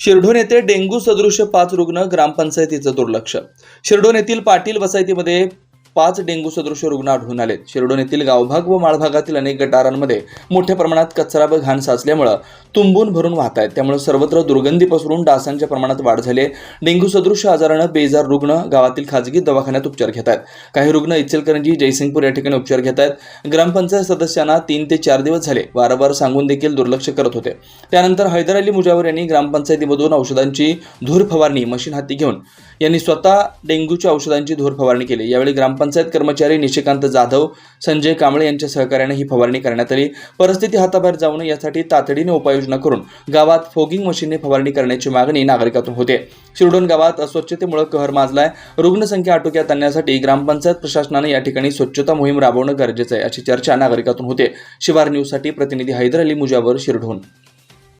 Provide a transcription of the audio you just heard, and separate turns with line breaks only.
शिरढोण येथे डेंग्यू सदृश पाच रुग्ण ग्रामपंचायतीचं दुर्लक्ष. शिरढोण येथील पाटील वसाहतीमध्ये पाच डेंग्यू सदृश रुग्ण आढळून आलेत शिरडोन येथील गावभाग व माळभागातील अनेक गटारांमध्ये मोठ्या प्रमाणात कचरा व घाण साचल्यामुळं तुंबून भरून वाहत आहेत त्यामुळे सर्वत्र दुर्गंधी पसरून डासांच्या प्रमाणात वाढ झाली आहे. डेंग्यू सदृश आजारानं बेजार रुग्ण गावातील खाजगी दवाखान्यात उपचार घेत आहेत काही रुग्ण इचलकरंजी जयसिंगपूर या ठिकाणी उपचार घेत आहेत ग्रामपंचायत सदस्यांना तीन ते चार दिवस झाले. वारंवार सांगून देखील दुर्लक्ष करत होते. त्यानंतर हैदर अली मुजावर यांनी ग्रामपंचायतीमधून औषधांची धूर फवारणी मशीन हाती घेऊन यांनी स्वतः डेंग्यूच्या औषधांची धूर फवारणी केली. यावेळी ग्राम ग्रामपंचायत कर्मचारी निशिकांत जाधव संजय कांबळे यांच्या सहकार्याने ही फवारणी करण्यात आली. परिस्थिती हाताबाहेर जाऊ नये यासाठी तातडीने उपाययोजना करून गावात फोगिंग मशीनने फवारणी करण्याची मागणी नागरिकातून होते. शिरडोन गावात अस्वच्छतेमुळे कहर माजलाय. रुग्णसंख्या आटोक्यात आणण्यासाठी ग्रामपंचायत प्रशासनाने या ठिकाणी स्वच्छता मोहीम राबवणं गरजेचं आहे अशी चर्चा नागरिकातून होते. शिवार न्यूजसाठी प्रतिनिधी हैदर अली मुजावर शिरढोण